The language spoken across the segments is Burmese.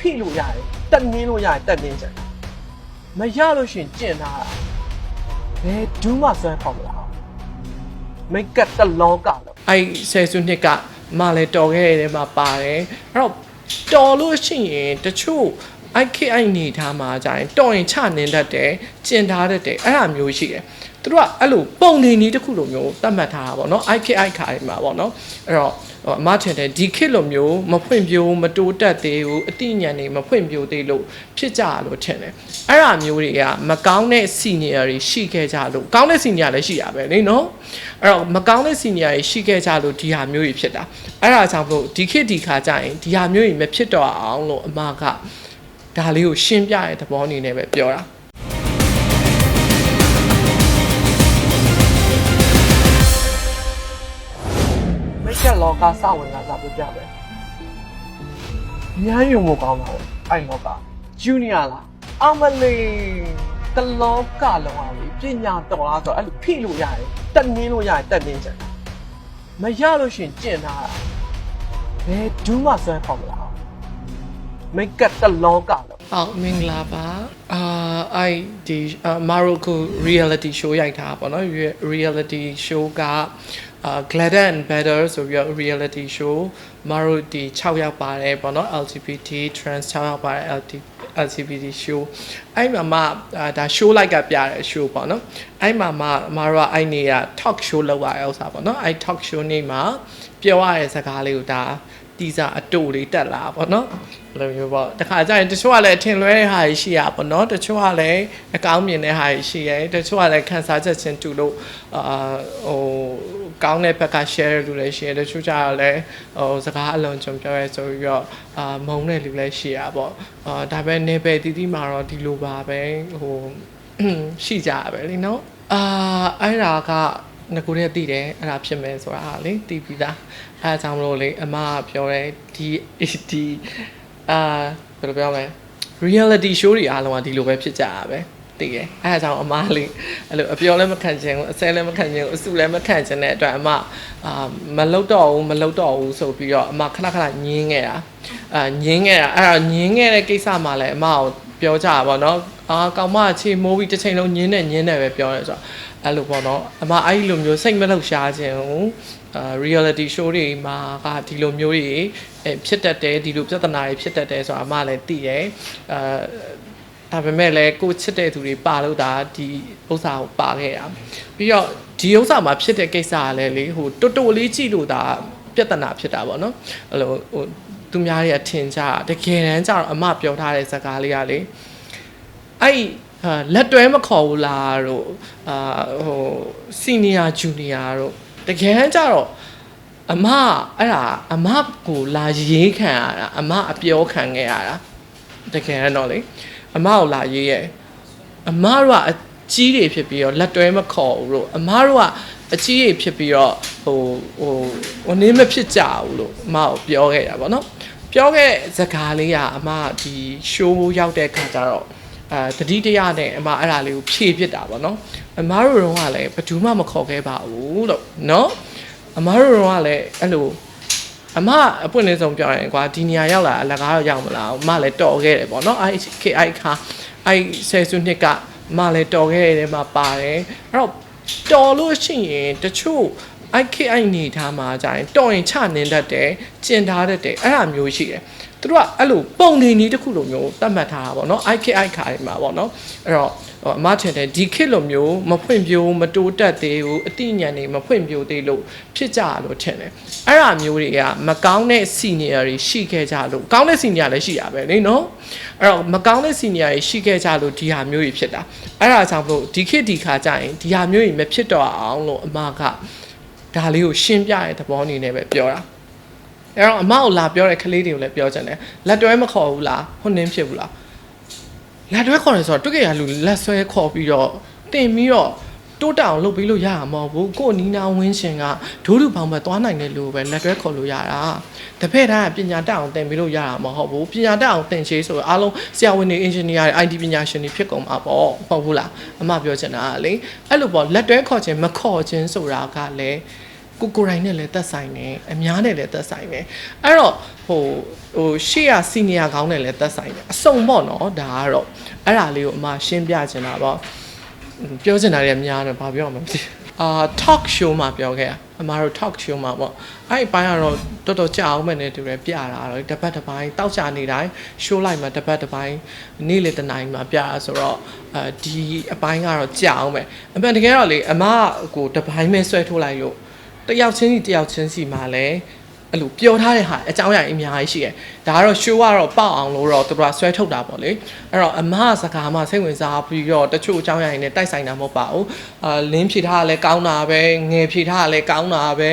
ဖိလို့ရတယ်တက်နင်းလို့ရတယ်တက်နင်းချင်မရလို့ရှရင်ကျင့်ထားတာဘယ်ဒူးမှဆွဲဖောက်မလားမိတ်ကတ်တလောကလို့အဲ့ဆယ်စုနှစ်ကမလည်းတော်ခဲ့တဲ့မှာပါတယ်အဲ့တော့တော်လို့ရှိရင်တချို့ IKI နေထားမှာကြာရင်တော်ရင်ချနင်းတတ်တယ်ကျင်ထားတတ်တယ်အဲ့ဒါမျိုးရှိတယ် သူတို့ကအဲ့လိုပုံနေနည်းတစ်ခုလိုမျိုးသတ်မှတ်ထားတာပေါ့နော် IKI ခါတွေမှာပေါ့နော်အဲ့တော့ဟိုအမထင်တယ်ဒီခေတ်လိုမျိုးမဖွင့်ပြိုးမတိုးတက်သေးဘူးအတိညာဏ်တွေမဖွင့်ပြိုးသေးလို့ဖြစ်ကြလို့ထင်တယ်အဲ့ဒါမျိုးတွေကမကောင်းတဲ့ senior တွေရှိခဲ့ကြလို့ကောင်းတဲ့ senior လည်းရှိတာပဲလေနော်အဲ့တော့မကောင်းတဲ့ senior တွေရှိခဲ့ကြလို့ဒီဟာမျိုးတွေဖြစ်တာအဲ့ဒါကြောင့်မို့ဒီခေတ်ဒီခါကျရင်ဒီဟာမျိုးတွေမဖြစ်တော့အောင်လို့အမကဒါလေးကိုရှင်းပြတဲ့သဘောအနေနဲ့ပဲပြောတာ မိတ်ကတ်လောကစဝင်လာစားပြပြပဲအများကြီးမကောင်းတော့အဲ့လောကဂျူနီယာလားအမလေးတလောကလုံးအောင်ပညာတော်လားဆိုတော့အဲ့လိုဖိလို့ရတယ်တက်နင်းလို့ရတယ်တက်နင်းချင်မရလို့ရှရင်ကျင့်ထားတာဘယ်ဒူးမှဆွဲဖောက်မလားမိတ်ကတ်တလောကလုံးဟုတ်မင်္ဂလာပါအာအဲ့ဒီမာရိုကို reality show ရိုက်တာပေါ့နော် Re- reality show က အာ Gladder and Better ဆိုပြီးတော့ reality show မာရိုဒီ6ယောက်ပါတယ်ပေါ့နော် LGBT trans 6ယောက်ပါတယ် LT LGBT show အဲ့မှာမှအာဒါ show like ကပြတဲ့ show ပေါ့နော်အဲ့မှာမှမာရိုကအဲ့နေရ talk show လောက်ရတဲ့ဥစ္စာပေါ့နော်အဲ့ talk show နေ့မှာပြောရတဲ့စကားလေးကိုဒါ တီစာအတူလေးတက်လာပေါ့နော်ဘယ်လိုမျိုးပေါ့တခါကျရင်တချို့ကလည်းအထင်လွဲတဲ့ဟာကြီးရှိရပေါ့နော်တချို့ကလည်းအကောင်းမြင်တဲ့ဟာကြီးရှိရဲတချို့ကလည်းခန်းစားချက်ချင်းတူလို့အာဟိုကောင်းတဲ့ဘက်က share လူလည်းရှိရဲတချို့ကျတော့လည်းဟိုစကားအလုံးကြုံပြောရဲဆိုပြီးတော့အာမုံတဲ့လူလည်းရှိရပေါ့အာဒါပဲနေပဲတီတီမှာတော့ဒီလိုပါပဲဟိုရှိကြရပဲလीနော်အာအဲ့ဒါက ငကိုတည်းသိတယ်အဲ့ဒါဖြစ်မယ်ဆိုတာဟာလေသိပြီးသားအဲ့ဒါကြောင့်မလို့လေအမကပြောတယ်ဒီဒီအာဘယ်လိုပြောမလဲ reality show တွေအားလုံးကဒီလိုပဲဖြစ်ကြတာပဲသိရအဲ့ဒါကြောင့်အမလေးအဲ့လိုအပြောလည်းမခံချင်ဘူးအဆဲလည်းမခံချင်ဘူးအစုလည်းမခံချင်တဲ့အတွက်အမအာမလုတော့ဘူးမလုတော့ဘူးဆိုပြီးတော့အမခဏခဏညင်းခဲ့တာအာညင်းခဲ့တာအဲ့တော့ညင်းခဲ့တဲ့ကိစ္စမှလည်းအမကိုပြောကြတာပေါ့နော်အာကောင်မချေမိုးပြီးတစ်ချိန်လုံးညင်းနေညင်းနေပဲပြောရဲဆိုတော့ အဲ့လိုပေါ့နော်အမအဲ့ဒီလိုမျိုးစိတ်မလှုပ်ရှားခြင်းဘူးအာ reality show တွေမှာကဒီလိုမျိုးတွေအဲဖြစ်တတ်တယ်ဒီလိုပြဿနာတွေဖြစ်တတ်တယ်ဆိုတာအမလည်းသိတယ်အာဒါပေမဲ့လည်းကိုချစ်တဲ့သူတွေပါလို့ဒါဒီဥစ္စာကိုပါခဲ့တာပြီးတော့ဒီဥစ္စာမှာဖြစ်တဲ့ကိစ္စကလည်းလေဟိုတော်တော်လေးကြည့်လို့ဒါပြဿနာဖြစ်တာပေါ့နော်အဲ့လိုဟိုသူများတွေကထင်ကြတာတကယ်တမ်းကျတော့အမပြောထားတဲ့စကားလေးကလေအဲ့ ဟာလက်တွဲမခေါ်ဘူးလားတို့အာဟိုစီနီယာဂျူနီယာတို့တကယ်တမ်းကျတော့အမအဲ့ဒါအမကိုလာရေးခံရတာအမအပြောခံခဲ့ရတာတကယ်တော့လေအမကိုလာရေးရဲ့အမတို့ကအကြီးတွေဖြစ်ပြီးတော့လက်တွဲမခေါ်ဘူးလို့အမတို့ကအကြီးတွေဖြစ်ပြီးတော့ဟိုဟိုဟိုနင်းမဖြစ်ကြဘူးလို့အမကိုပြောခဲ့တာပေါ့နော်ပြောခဲ့စကားလေးကအမဒီ show ရောက်တဲ့ခါကျတော့ အဲတတိတရနဲ့အမအဲ့ဒါလေးကိုဖြည့်ပြစ်တာပေါ့နော်အမတို့တော့ကလည်းဘယ်သူမှမခေါ်ခဲ့ပါဘူးလို့နော်အမတို့တော့ကလည်းအဲ့လိုအမအပွင့်လေးဆုံးပြောရင်ကွာဒီနေရာရောက်လာအလကားတော့ရောက်မလားအမလည်းတော်ခဲ့တယ်ပေါ့နော်အဲ့ KI ခါအဲ့ဆယ်စုနှစ်ကအမလည်းတော်ခဲ့တယ်မှာပါတယ်အဲ့တော့တော်လို့ရှိရင်တချို့ IKI နေထားမှာကြာရင်တော်ရင်ချနင်းတတ်တယ်ကျင်ထားတတ်တယ်အဲ့ဒါမျိုးရှိတယ် သူတို့ကအဲ့လိုပုံနေနည်းတစ်ခုလိုမျိုးသတ်မှတ်ထားတာပေါ့နော် IKI ခါတွေမှာပေါ့နော်အဲ့တော့ဟိုအမထင်တယ်ဒီခေတ်လိုမျိုးမဖွင့်ပြိုးမတိုးတက်သေးဘူးအတိညာဏ်တွေမဖွင့်ပြိုးသေးလို့ဖြစ်ကြလို့ထင်တယ်အဲ့ဒါမျိုးတွေကမကောင်းတဲ့ senior တွေရှိခဲ့ကြလို့ကောင်းတဲ့ senior လည်းရှိတာပဲလေနော်အဲ့တော့မကောင်းတဲ့ senior တွေရှိခဲ့ကြလို့ဒီဟာမျိုးတွေဖြစ်တာအဲ့ဒါကြောင့်မလို့ဒီခေတ်ဒီခါကျရင်ဒီဟာမျိုးတွေမဖြစ်တော့အောင်လို့အမကဒါလေးကိုရှင်းပြတဲ့သဘောအနေနဲ့ပဲပြောတာ အဲ့တော့အမကိုလာပြောတဲ့ကလေးတွေကိုလည်းပြောချင်တယ်လက်တွဲမခေါ်ဘူးလားဟွန်းနင်းဖြစ်ဘူးလားလက်တွဲခေါ်တယ်ဆိုတော့တွေ့ကြရလူလက်ဆွဲခေါ်ပြီးတော့တင်ပြီးတော့တိုးတောင်လုပ်ပြီးလို့ရမှာမဟုတ်ဘူးကို့နီနာဝင်းရှင်ကဒိုးလူပေါင်းပဲသွားနိုင်တယ်လို့ပဲလက်တွဲခေါ်လို့ရတာတပည့်တန်းကပညာတတ်အောင်သင်ပြီးလို့ရတာမဟုတ်ဘူးပညာတတ်အောင်သင်ချေးဆိုတော့အားလုံးဆရာဝန်တွေအင်ဂျင်နီယာတွေ IT ပညာရှင်တွေဖြစ်ကုန်မှာပေါ့မဟုတ်ဘူးလားအမပြောချင်တာကလေအဲ့လိုပေါ့လက်တွဲခေါ်ခြင်းမခေါ်ခြင်းဆိုတာကလည်း ကိုကိုယ်တိုင်နဲ့လည်းသက်ဆိုင်တယ်အများနဲ့လည်းသက်ဆိုင်တယ်အဲ့တော့ဟိုဟိုရှေ့ရစီနီယာကောင်းနဲ့လည်းသက်ဆိုင်တယ်အစုံပေါ့နော်ဒါကတော့အဲ့ဒါလေးကိုအမရှင်းပြချင်တာပေါ့ပြောချင်တာတွေအများတယ်ဘာပြောမှမသိဘူးအာ talk show မှာပြောခဲ့တာအမတို့ talk show မှာပေါ့အဲ့ဒီဘိုင်းကတော့တော်တော်ကြာအောင်မယ်နဲ့တူတယ်ပြတာတော့တစ်ပတ်တစ်ပိုင်းတောက်ချနေတိုင်း show လိုက်မှာတစ်ပတ်တစ်ပိုင်းနေ့လေတစ်နိုင်မှာပြတာဆိုတော့အဲဒီအပိုင်းကတော့ကြာအောင်မယ်အမှန်တကယ်တော့လေအမကိုတစ်ပိုင်းပဲဆွဲထိုးလိုက်လို့ တယောက်ချင်းစီတယောက်ချင်းစီမှာလည်းအဲ့လိုပြောထားတဲ့ဟာအကြောင်းအရာအများကြီးရှိတယ်ဒါကတော့ show ကတော့ပေါက်အောင်လို့တော့သူတို့ကဆွဲထုတ်တာပေါ့လေအဲ့တော့အမစကားမှစိတ်ဝင်စားပြီးတော့တချို့အကြောင်းအရာတွေနဲ့တိုက်ဆိုင်တာမဟုတ်ပါဘူးအာလင်းဖြေထားတာလည်းကောင်းတာပဲငယ်ဖြေထားတာလည်းကောင်းတာပဲ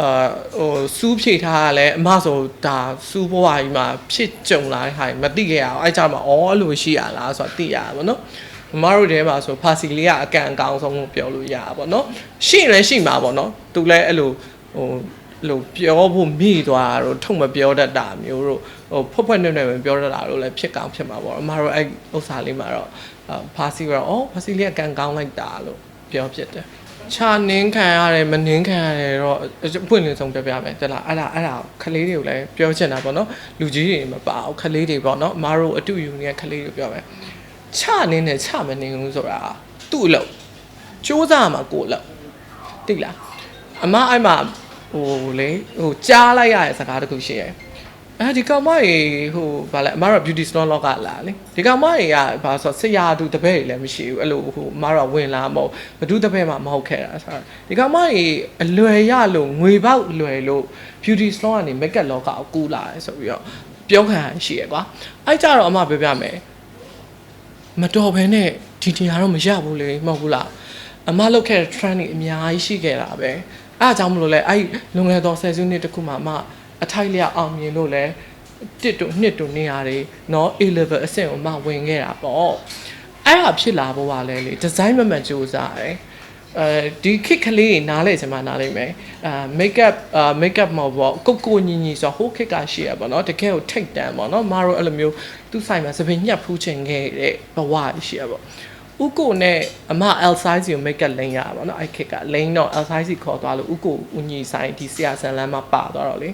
အာဟိုစူးဖြေထားတာလည်းအမဆိုဒါစူးဘွားကြီးမှာဖြစ်ကြုံလာတဲ့ဟာမသိခဲ့ရအောင်အဲ့ကြမှာအော်အဲ့လိုရှိရလားဆိုတော့သိရတာပေါ့နော် မမတို့တဲမှာဆိုဖာစီလေးကအကန်အကောင်းဆုံးလို့ပြောလို့ရတာပေါ့နော်ရှိရင်လည်းရှိမှာပေါ့နော်သူလည်းအဲ့လိုဟိုလို့ပြောဖို့မိသွားတာတော့ထုံမပြောတတ်တာမျိုးတို့ဟိုဖွက်ဖွက်နဲ့နဲ့မပြောတတ်တာတို့လည်းဖြစ်ကောင်းဖြစ်မှာပေါ့အမတို့အဲ့ဥစ္စာလေးမှာတော့ဖာစီကတော့အော်ဖာစီလေးကကန်ကောင်းလိုက်တာလို့ပြောဖြစ်တယ်ချာနင်းခံရတယ်မနင်းခံရတယ်တော့အပွင့်လင်းဆုံးပြပြမယ်တလားအဲ့ဒါအဲ့ဒါခလေးတွေကိုလည်းပြောချင်တာပေါ့နော်လူကြီးတွေမပါဘူးခလေးတွေပေါ့နော်အမတို့အတူယူနေတဲ့ခလေးတွေပြောမယ် ချနင်းနဲ့ချမနင်းဘူးဆိုတာသူ့အလုပ်စူးစမ်းမှာကိုယ်အလုပ်သိလားအမအဲ့မှာဟိုလေဟိုကြားလိုက်ရတဲ့စကားတခုရှိရဲ့အဲဒီကောင်မကြီးဟိုဗာလဲအမတို့ beauty salon လောက်ကလာလေဒီကောင်မကြီးကဘာဆိုဆရာတူတပည့်တွေလည်းမရှိဘူးအဲ့လိုဟိုအမတို့ဝင်လာမဟုတ်ဘဒုတပည့်မှမဟုတ်ခဲ့တာဆိုတော့ဒီကောင်မကြီးအလွယ်ရလို့ငွေပေါက်လွယ်လို့ beauty salon ကနေ makeup လောကကိုကူးလာတယ်ဆိုပြီးတော့ပြောခံရှိရကွာအဲ့ကြတော့အမပြောပြမယ် မတော်ဘဲနဲ့ဒီနေရာတော့မရဘူးလေမဟုတ်ဘူးလားအမလောက်ခဲ့တဲ့ trend တွေအများကြီးရှိခဲ့တာပဲအဲအကြောင်းမလို့လဲအဲ့လွန်ခဲ့သောဆယ်စုနှစ်တခုမှအမအထိုက်လျောက်အောင်မြင်လို့လဲတစ်တို့နှစ်တို့နေရာတွေเนาะ A level အဆင့်ကိုမှဝင်ခဲ့တာပေါ့အဲ့ဒါဖြစ်လာဖို့ပါလဲလေဒီဇိုင်းမမှန်ကြိုးစားတယ် အဲဒီခစ်ကလေးတွေနားလဲချင်မှနားလိမ့်မယ်အာ makeup အာ makeup မဟုတ်ပေါ့ကိုကိုညီညီဆိုဟိုခစ်ကရှိရပါတော့တကယ်ကိုထိတ်တန့်ပေါ့နော်မတို့အဲ့လိုမျိုးသူ့ဆိုင်မှာသပင်ညှက်ဖူးချင်ခဲ့တဲ့ဘဝရှိရပေါ့ဥကိုနဲ့အမ L size ကို make up လိမ့်ရပါတော့အဲ့ခစ်ကလိမ့်တော့ L size ခေါ်သွားလို့ဥကိုဦးညီဆိုင်ဒီဆရာဆန်လမ်းမှာပါသွားတော့လေ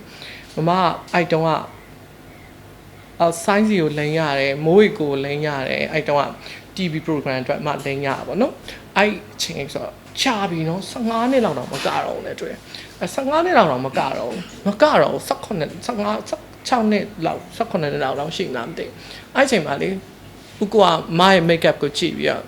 မမအဲ့တုန်းက L size ကိုလိမ့်ရတယ်မိုးရီကိုလိမ့်ရတယ်အဲ့တုန်းက TV program အတွက်မှလိမ့်ရပါဘောနော်အဲ့ချင်းဆိုတော့ချာပြီနော်15နှစ်လောက်တော့မကတော့ဘူးလေတွေ့အဲ15နှစ်လောက်တော့မကတော့ဘူးမကတော့18 15 6နှစ်လောက်18နှစ်လောက်တော့ရှိမှမသိအဲ့ချိန်မှာလေဥကွာမရဲ့ makeup ကိုကြည့်ပြီးတော့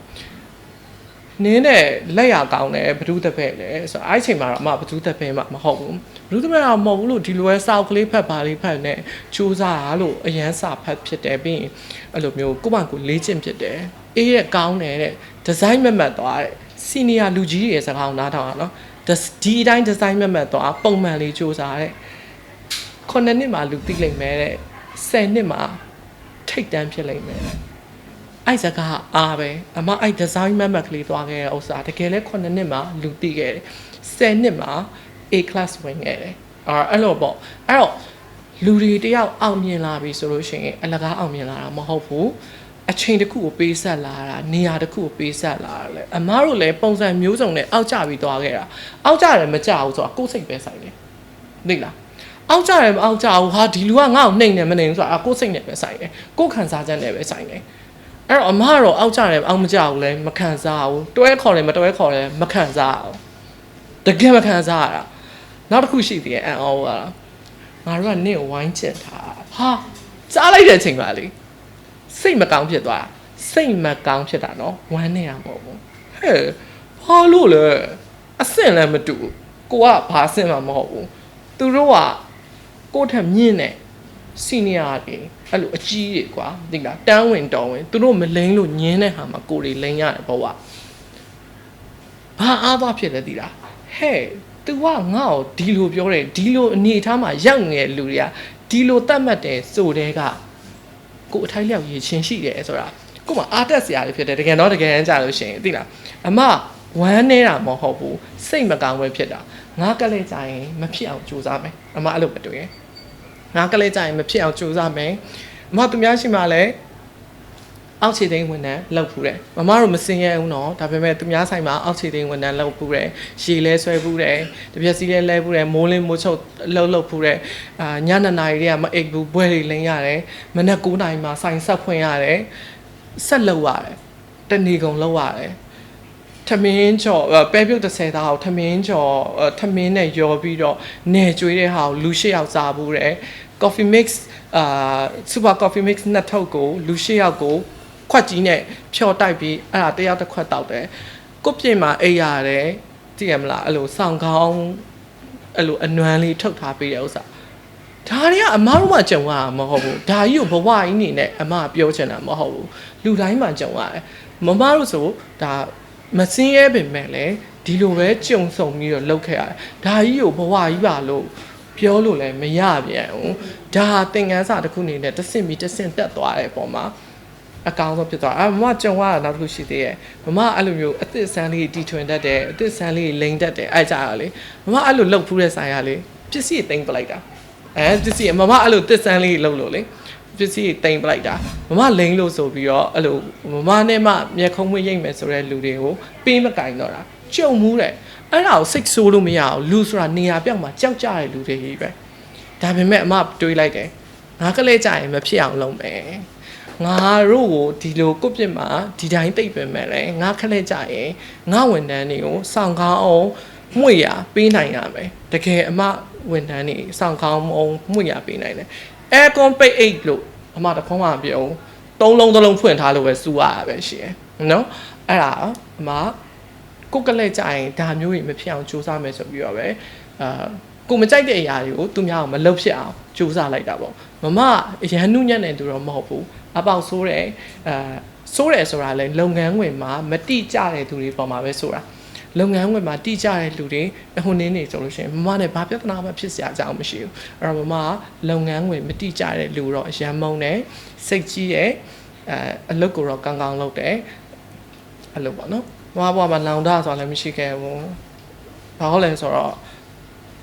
နင်းနဲ့လက်ရကောင်းတယ်ဘဒုတပည့်လေဆိုတော့အဲ့ချိန်မှာတော့အမဘဒုတပည့်မှမဟုတ်ဘူးဘဒုတပည့်တော့မဟုတ်ဘူးလို့ဒီလိုပဲစောက်ကလေးဖတ်ပါလေးဖတ်နဲ့စူးစားတာလို့အရန်စာဖတ်ဖြစ်တယ်ပြီးရင်အဲ့လိုမျိုးကိုယ့်ဘာကိုလေ့ကျင့်ဖြစ်တယ်အေးရဲ့ကောင်းတယ်တဲ့ဒီဇိုင်းမမတ်သွားတဲ့စီနီယာလူကြီးတွေရဲ့စကားကိုနားထောင်ရအောင်နော်ဒီအတိုင်းဒီဇိုင်းမမတ်သွားပုံမှန်လေးစူးစားတဲ့ခုနှစ်နှစ်မှလူသိလိမ့်မယ်တဲ့10နှစ်မှထိတ်တန်းဖြစ်လိမ့်မယ်တဲ့ အဲ့စကားအားပဲအမအဲ့ဒီဇိုင်းမမတ်ကလေးသွားခဲ့တဲ့ဥစ္စာတကယ်လဲခုနှစ်နှစ်မှလူသိခဲ့တယ်10နှစ်မှ A class ဝင်ခဲ့တယ်အဲ့အဲ့လိုပေါ့အဲ့တော့လူတွေတယောက်အောင်မြင်လာပြီဆိုလို့ရှိရင်အလကားအောင်မြင်လာတာမဟုတ်ဘူးအချိန်တစ်ခုကိုပေးဆက်လာတာနေရာတစ်ခုကိုပေးဆက်လာတာလေအမားတို့လည်းပုံစံမျိုးစုံနဲ့အောက်ကျပြီးသွားခဲ့တာအောက်ကျတယ်မကြဘူးဆိုတာကိုယ်စိတ်ပဲဆိုင်တယ်သိလားအောက်ကျတယ်မအောက်ကျဘူးဟာဒီလူကငါ့ကိုနှိမ်နေမနှိမ်ဘူးဆိုတာကိုယ်စိတ်နဲ့ပဲဆိုင်တယ်ကိုယ်ခံစားချက်နဲ့ပဲဆိုင်တယ် အဲ့တော့အမားတော့အောက်ကျတယ်အောက်မကျဘူးလဲမခံစားဘူးတွဲခေါ်တယ်မတွဲခေါ်တယ်မခံစားဘူးတကယ်မခံစားရတာနောက်တစ်ခုရှိသေးတယ်အန်အောကငါတို့ကနင့်ကိုဝိုင်းကျင်ထားဟာကြားလိုက်တဲ့အချိန်ပါလေစိတ်မကောင်းဖြစ်သွားစိတ်မကောင်းဖြစ်တာနော်ဝမ်းနေရမဟုတ်ဘူးဟဲ့ဘာလို့လဲအဆင့်လည်းမတူကိုကဘာအဆင့်မှမဟုတ်ဘူးသူတို့ကကိုယ့်ထက်မြင့်တဲ့ စီနီယာတွေအဲ့လိုအကြီးတွေကွာသိလားတန်းဝင်တော်ဝင်သူတို့မလိမ့်လို့ညင်းတဲ့ဟာမှာကိုယ်တွေလိမ့်ရတယ်ဘဝဘာအားသွားဖြစ်လဲသိလားဟဲ့ तू ကငါ့ကိုဒီလိုပြောတယ်ဒီလိုအနေအထားမှာရောက်နေတဲ့လူတွေကဒီလိုတတ်မှတ်တယ်ဆိုတဲ့ကကိုအထိုက်လျောက်ရည်ချင်းရှိတယ်ဆိုတာကိုမှအားတက်စရာတွေဖြစ်တယ်တကယ်တော့တကယ်တမ်းကြလို့ရှိရင်သိလားအမဝမ်းနေတာမဟုတ်ဘူးစိတ်မကောင်းပဲဖြစ်တာငါကလေးကြရင်မဖြစ်အောင်ကြိုးစားမယ်အမအဲ့လိုမတွေ့ရင် ငါကလေးကြရင်မဖြစ်အောင်ကြိုးစားမယ်အမသူများရှိမှလည်းအောက်ခြေသိမ်းဝန်ထမ်းလုပ်ဖူးတယ်မမတို့မစင်ရအောင်တော့ဒါပေမဲ့သူများဆိုင်မှာအောက်ခြေသိမ်းဝန်ထမ်းလုပ်ဖူးတယ်ရေလဲဆွဲဖူးတယ်တပြက်စီလဲလဲဖူးတယ်မိုးလင်းမိုးချုပ်လှုပ်လှုပ်ဖူးတယ်အာညနေနာရီတွေကမအိပ်ဘူးဘွဲတွေလင်းရတယ်မနက်9နာရီမှာဆိုင်ဆက်ဖွင့်ရတယ်ဆက်လုပ်ရတယ်တနေကုန်လုပ်ရတယ် ထမင်းကြော်အဲပဲပြုတ်30သားကိုထမင်းကြော်အဲထမင်းနဲ့ရောပြီးတော့နေကျွေးတဲ့ဟာကိုလူရှစ်ယောက်စားဘူးတယ် coffee mix အာ super coffee mix နှစ်ထုပ်ကိုလူရှစ်ယောက်ကိုခွက်ကြီးနဲ့ဖြော်တိုက်ပြီးအဲ့ဒါတစ်ယောက်တစ်ခွက်တောက်တယ်ကိုယ့်ပြင်မှာအိပ်ရတယ်သိရမလားအဲ့လိုဆောင်းကောင်းအဲ့လိုအနွမ်းလေးထုတ်ထားပေးတဲ့ဥစ္စာဒါတွေကအမားတို့မှကြုံရမှာမဟုတ်ဘူးဒါကြီးကိုဘဝကြီးနေနဲ့အမကပြောချင်တာမဟုတ်ဘူးလူတိုင်းမှကြုံရတယ်မမတို့ဆိုဒါ မစင်းရဲပင်မဲ့လည်းဒီလိုပဲကြုံဆုံပြီးတော့လောက်ခဲ့ရတယ်။ဒါကြီးကိုဘဝကြီးပါလို့ပြောလို့လည်းမရပြန်ဘူး။ဒါဟာသင်ခန်းစာတစ်ခုအနေနဲ့တစ်ဆင့်ပြီးတစ်ဆင့်တက်သွားတဲ့ပုံမှာအကောင်းဆုံးဖြစ်သွားတယ်။အမမကြုံရတာနောက်တစ်ခုရှိသေးရဲ့။မမအဲ့လိုမျိုးအသစ်ဆန်းလေးတီထွင်တတ်တယ်အသစ်ဆန်းလေးလိန်တတ်တယ်အဲ့ကြရလေ။မမအဲ့လိုလှုပ်ဖူးတဲ့ဆိုင်ရလေပစ္စည်းသိမ့်ပလိုက်တာ။အဲပစ္စည်းမမအဲ့လိုသစ်ဆန်းလေးလှုပ်လို့လေ ပစ္စည်းတိမ်ပလိုက်တာမမလိန်လို့ဆိုပြီးတော့အဲ့လိုမမနဲ့မှမျက်ခုံးမွေးရိတ်မယ်ဆိုတဲ့လူတွေကိုပေးမကင်တော့တာကြုံမှုတဲ့အဲ့ဒါကိုစိတ်ဆိုးလို့မရအောင်လူဆိုတာနေရာပြောက်မှာကြောက်ကြတဲ့လူတွေကြီးပဲဒါပေမဲ့အမတွေးလိုက်တယ်ငါကလေးကြရင်မဖြစ်အောင်လုပ်မယ်ငါတို့ကိုဒီလိုကုတ်ပြစ်မှာဒီတိုင်းတိတ်ပင်မဲ့လေငါခလက်ကြရင်ငါဝန်တန်းတွေကိုစောင့်ကောင်းအောင်မှုရပေးနိုင်ရမယ်တကယ်အမဝန်တန်းတွေစောင့်ကောင်းအောင်မှုရပေးနိုင်တယ် aircon ပိတ်အိတ်လို့ အမတဖုံးမပြောသုံးလုံးသုံးလုံးဖွင့်ထားလို့ပဲစူရတာပဲရှိရယ်နော်အဲ့ဒါအမကိုယ်ကလေးကြရင်ဒါမျိုးကြီးမဖြစ်အောင်ကြိုးစားမယ်ဆိုပြီးတော့ပဲအာကိုမကြိုက်တဲ့အရာတွေကိုသူများအောင်မလုပ်ဖြစ်အောင်ကြိုးစားလိုက်တာပေါ့မမရန်နုညံ့နေသူတော့မဟုတ်ဘူးအပေါက်ဆိုးတယ်အာဆိုးတယ်ဆိုတာလဲလုပ်ငန်းဝင်မှာမတိကျတဲ့သူတွေပေါ်မှာပဲဆိုတာ လုပ်ငန်းဝင်မှာတိကျတဲ့လူတွေဟိုနင်းနေဆိုလို့ရှိရင်မမနဲ့ဘာပြဿနာမှဖြစ်စရာအကြောင်းမရှိဘူးအဲ့တော့မမကလုပ်ငန်းဝင်မတိကျတဲ့လူတော့အရန်မုန်းတယ်စိတ်ကြီးတယ်အဲအလုပ်ကိုတော့ကောင်းကောင်းလုပ်တယ်အဲ့လိုပေါ့နော်မမဘွားမှာလောင်တဆိုတာလည်းမရှိခဲ့ဘူးဘာလို့လဲဆိုတော့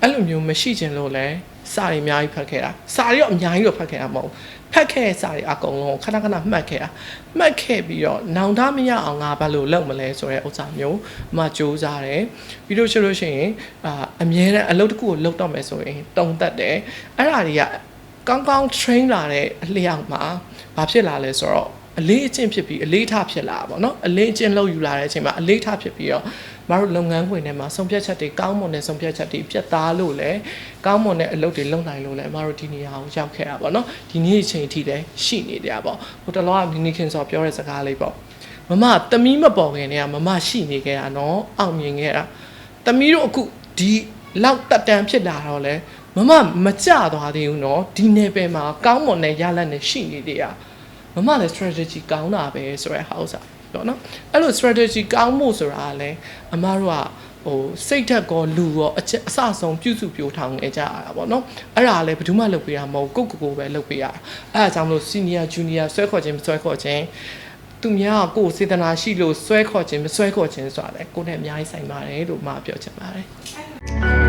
အဲ့လိုမျိုးမရှိခြင်းလို့လဲ စာတွေအများကြီးဖတ်ခဲ့တာစာတွေတော့အများကြီးတော့ဖတ်ခဲ့တာမဟုတ်ဘူးဖတ်ခဲ့တဲ့စာတွေအကုန်လုံးခဏခဏမှတ်ခဲ့တာမှတ်ခဲ့ပြီးတော့နောင်တမရအောင်ငါဘာလို့လုပ်မလဲဆိုတဲ့ဥစ္စာမျိုးမှစူးစမ်းတယ်ပြီးလို့ရှိလို့ရှိရင်အာအမြဲတမ်းအလုပ်တစ်ခုကိုလုပ်တော့မယ်ဆိုရင်တုံသက်တယ်အဲ့ဒါတွေကကောင်းကောင်း train လာတဲ့အလျောက်မှာဘာဖြစ်လာလဲဆိုတော့ အလေးအကျင့်ဖြစ်ပြီးအလေးထားဖြစ်လာတာပေါ့နော်အလေးအကျင့်လောက်ယူလာတဲ့အချိန်မှာအလေးထားဖြစ်ပြီးတော့မတို့လုပ်ငန်းခွင်ထဲမှာဆုံးဖြတ်ချက်တွေကောင်းမွန်တဲ့ဆုံးဖြတ်ချက်တွေပြတ်သားလို့လဲကောင်းမွန်တဲ့အလုပ်တွေလုပ်နိုင်လို့လဲမတို့ဒီနေရာကိုရောက်ခဲ့တာပေါ့နော်ဒီနေ့အချိန်အထိလည်းရှိနေကြပါပေါ့ဟိုတလောကနီနီခင်ဆိုပြောတဲ့စကားလေးပေါ့မမတမီးမပေါ်ခင်တည်းကမမရှိနေခဲ့တာနော်အောင်မြင်ခဲ့တာတမီးတို့အခုဒီလောက်တက်တန်းဖြစ်လာတော့လဲမမမကြသွားသေးဘူးနော်ဒီနယ်ပယ်မှာကောင်းမွန်တဲ့ရလဒ်နဲ့ရှိနေသေးတာ မမလည်း strategy ကောင်းတာပဲဆိုရဲ house อ่ะပေါ့နော်အဲ့လို strategy ကောင်းမှုဆိုတာကလည်းအမတို့ကဟိုစိတ်ဓာတ်ကောလူရောအချက်အစဆုံးပြုစုပြိုးထောင်နေကြရတာပေါ့နော်အဲ့ဒါလည်းဘယ်သူမှလုပ်ပေးတာမဟုတ်ကိုယ့်ကိုယ်ကိုယ်ပဲလုပ်ပေးရတာအဲ့ဒါကြောင့်မလို့ senior junior ဆွဲခေါ်ခြင်းမဆွဲခေါ်ခြင်းသူများကကိုယ်စေတနာရှိလို့ဆွဲခေါ်ခြင်းမဆွဲခေါ်ခြင်းဆိုတာလေကိုယ်နဲ့အများကြီးဆိုင်ပါတယ်လို့မပြောချင်ပါတယ်